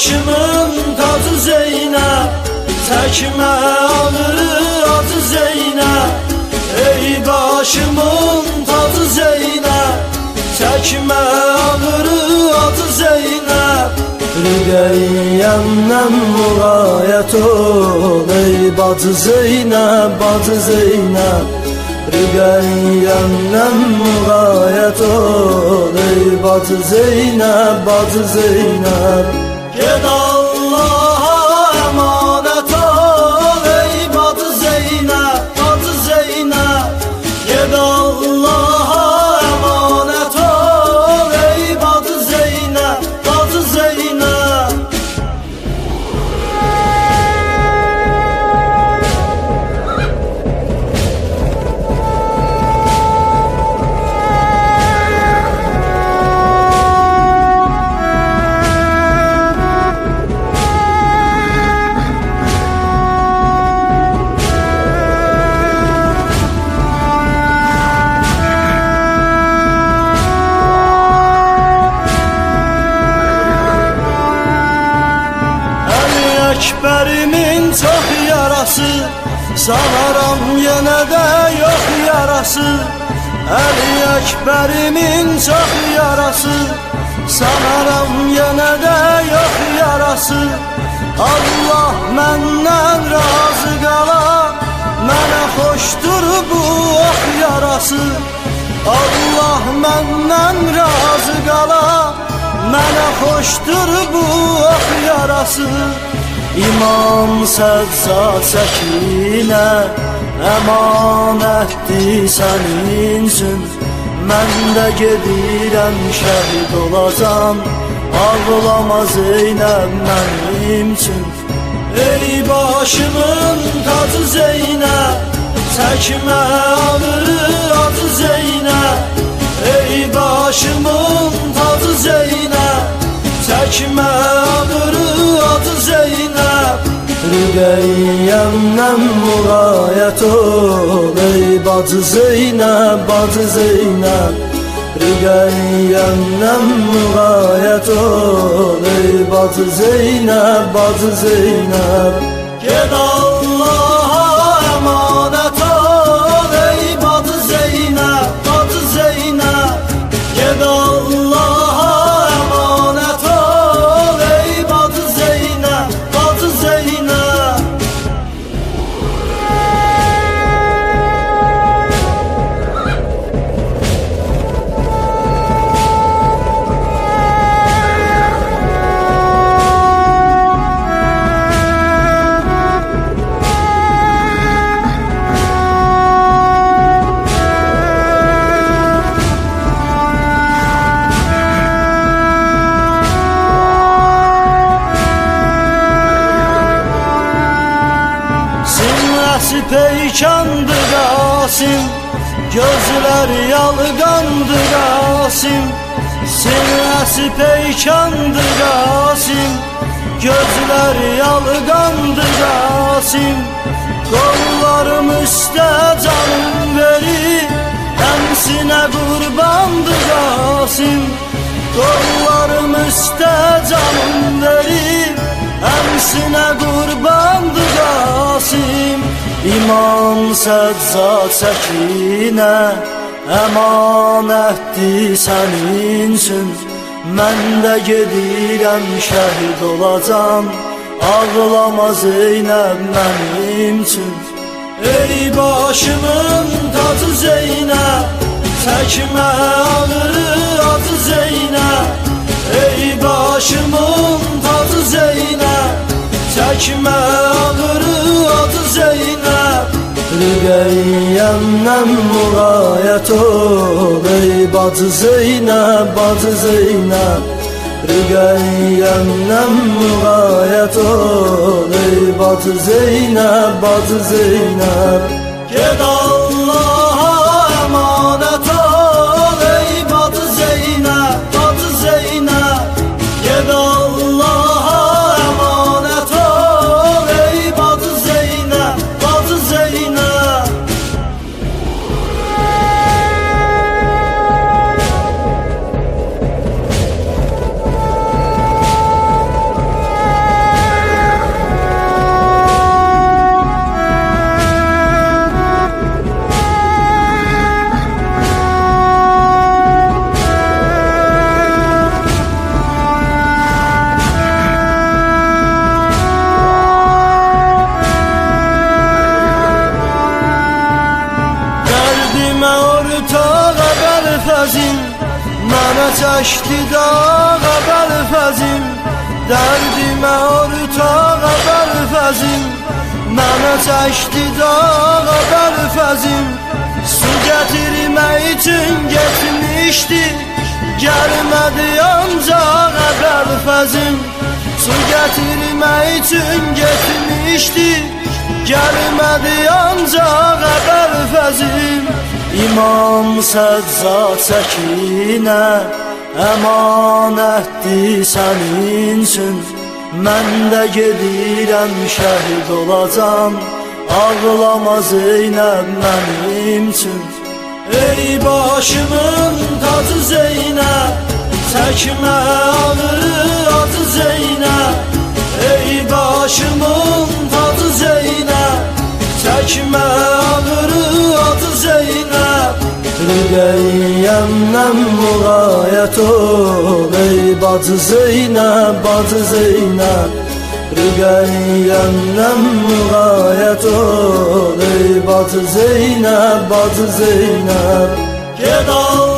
başımın tacı Zeynep Çekme alır adı Zeynep. Ey başımın tacı Zeynep Çekme alır adı Zeynep. Rügeyyemden murayet ol Ey bacı Zeynep, bacı Zeynep. Rügeyyemden murayet ol Ey bacı Zeynep, bacı Zeynep Ged Allah'a emanet ol Ey bacı Zeynep, bacı Zeynep. Ged Allah'a Əkbərimin çox yarası Sanaram yenə də yox yarası. Əli Əkbərimin çox yarası Sanaram yenə də yox yarası. Allah məndən razı qala Mənə xoşdur bu ox yarası. Allah məndən razı qala Mənə xoşdur yarası İmam Səccad Səkinə Əmanətdir sənin üçün Mən də gedirəm şəhid olacam Ağlama Zeynəb mənim Ey başımın tacı Zeynəb Çəkmə alır adı Zeynəb Rüqeyyəmdən murayət ol Ey bacı Zeynəb, bacı Zeynəb Rüqeyyəmdən murayət ol Ey bacı Zeynəb, bacı Zeynəb Ged peykandı Qasim Gözləri yalğandı Qasim Sinəsi peykandı Qasim Gözləri yalğandı Qasim Qollarım üstə canım verir Həmsinə qurbandı Qasim Qollarım üstə canım verir Həmsinə qurbandı Qasim İmam Səccad Səkinə Əmanətdir sənin üçün. Mən də gedirəm şəhid olacam Ağlama Zeynəb mənim üçün. Ey başımın tacı Zeynəb Çəkmə alır adı Zeynəb Ey başımın tacı Zeynəb Çəkmə alır adı Rüqeyyəmdən murayət ol Ey bacı Zeynəb, bacı Zeynəb Rüqeyyəmdən murayət ol Ey bacı Zeynəb, bacı Zeynəb Ged fəzin Mənə çəkdi dağa bəlfəzin Dərdimə ortağa bəlfəzin Mənə çəkdi dağa bəlfəzin Su gətirmək üçün getmişdi Gəlmədi ancaq bəlfəzin Su gətirmək üçün getmişdi Gəlmədi ancaq bəlfəzin İmam Səccad səkinə Əmanətdir sənin üçün. Mən də gedirəm şəhid olacam Ağlama Zeynəb mənim üçün. Ey başımın tacı Zeynəb Çəkmə ağrı acı Zeynəb Rüqəyyəmdən müğayət ol Ey bacı Zeynəb, bacı Zeynəb Rüqəyyəmdən müğayət ol Ey bacı Zeynəb, bacı Zeynəb Ged al